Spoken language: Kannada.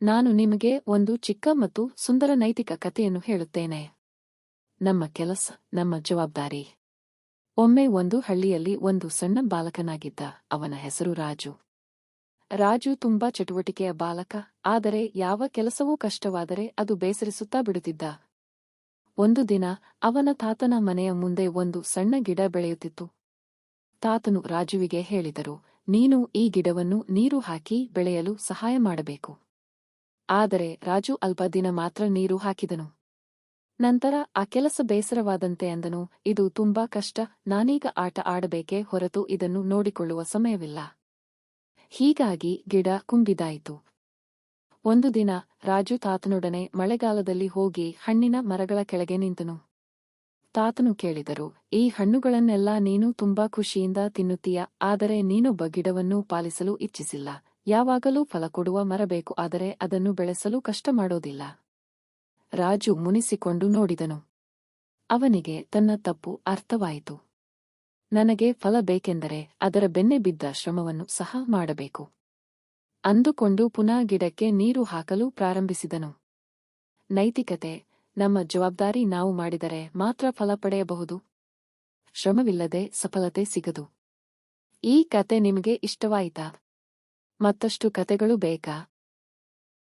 ನಾನು ನಿಮಗೆ ಒಂದು ಚಿಕ್ಕ ಮತ್ತು ಸುಂದರ ನೈತಿಕ ಕಥೆಯನ್ನು ಹೇಳುತ್ತೇನೆ. ನಮ್ಮ ಕೆಲಸ, ನಮ್ಮ ಜವಾಬ್ದಾರಿ. ಒಮ್ಮೆ ಒಂದು ಹಳ್ಳಿಯಲ್ಲಿ ಒಂದು ಸಣ್ಣ ಬಾಲಕನಾಗಿದ್ದ ಅವನ ಹೆಸರು ರಾಜು. ರಾಜು ತುಂಬಾ ಚಟುವಟಿಕೆಯ ಬಾಲಕ, ಆದರೆ ಯಾವ ಕೆಲಸವೂ ಕಷ್ಟವಾದರೆ ಅದು ಬೇಸರಿಸುತ್ತಾ ಬಿಡುತ್ತಿದ್ದ. ಒಂದು ದಿನ ಅವನ ತಾತನ ಮನೆಯ ಮುಂದೆ ಒಂದು ಸಣ್ಣ ಗಿಡ ಬೆಳೆಯುತ್ತಿತ್ತು. ತಾತನು ರಾಜುವಿಗೆ ಹೇಳಿದರು, ನೀನು ಈ ಗಿಡವನ್ನು ನೀರು ಹಾಕಿ ಬೆಳೆಯಲು ಸಹಾಯ ಮಾಡಬೇಕು. ಆದರೆ ರಾಜು ಅಲ್ಪ ದಿನ ಮಾತ್ರ ನೀರು ಹಾಕಿದನು. ನಂತರ ಆ ಕೆಲಸ ಬೇಸರವಾದಂತೆ ಅಂದನು, ಇದು ತುಂಬಾ ಕಷ್ಟ, ನಾನೀಗ ಆಟ ಆಡಬೇಕೇ ಹೊರತು ಇದನ್ನು ನೋಡಿಕೊಳ್ಳುವ ಸಮಯವಿಲ್ಲ. ಹೀಗಾಗಿ ಗಿಡ ಕುಂಬಿದಾಯಿತು. ಒಂದು ದಿನ ರಾಜು ತಾತನೊಡನೆ ಮಳೆಗಾಲದಲ್ಲಿ ಹೋಗಿ ಹಣ್ಣಿನ ಮರಗಳ ಕೆಳಗೆ ನಿಂತನು. ತಾತನು ಕೇಳಿದರು, ಈ ಹಣ್ಣುಗಳನ್ನೆಲ್ಲ ನೀನು ತುಂಬಾ ಖುಷಿಯಿಂದ ತಿನ್ನುತ್ತೀಯ, ಆದರೆ ನೀನೊಬ್ಬ ಗಿಡವನ್ನು ಪಾಲಿಸಲು ಇಚ್ಛಿಸಿಲ್ಲ ಯಾವಾಗಲೂ ಫಲ ಕೊಡುವ ಮರ ಬೇಕು ಆದರೆ ಅದನ್ನು ಬೆಳೆಸಲು ಕಷ್ಟ ಮಾಡೋದಿಲ್ಲ ರಾಜು ಮುನಿಸಿಕೊಂಡು ನೋಡಿದನು. ಅವನಿಗೆ ತನ್ನ ತಪ್ಪು ಅರ್ಥವಾಯಿತು. ನನಗೆ ಫಲ ಬೇಕೆಂದರೆ ಅದರ ಬೆನ್ನೆ ಬಿದ್ದ ಶ್ರಮವನ್ನು ಸಹ ಮಾಡಬೇಕು. ಅಂದುಕೊಂಡು ಪುನಃ ಗಿಡಕ್ಕೆ ನೀರು ಹಾಕಲು ಪ್ರಾರಂಭಿಸಿದನು. ನೈತಿಕತೆ, ನಮ್ಮ ಜವಾಬ್ದಾರಿ ನಾವು ಮಾಡಿದರೆ ಮಾತ್ರ ಫಲ ಪಡೆಯಬಹುದು. ಶ್ರಮವಿಲ್ಲದೆ ಸಫಲತೆ ಸಿಗದು. ಈ ಕತೆ ನಿಮಗೆ ಇಷ್ಟವಾಯಿತಾ? ಮತ್ತಷ್ಟು ಕತೆಗಳು ಬೇಕಾ?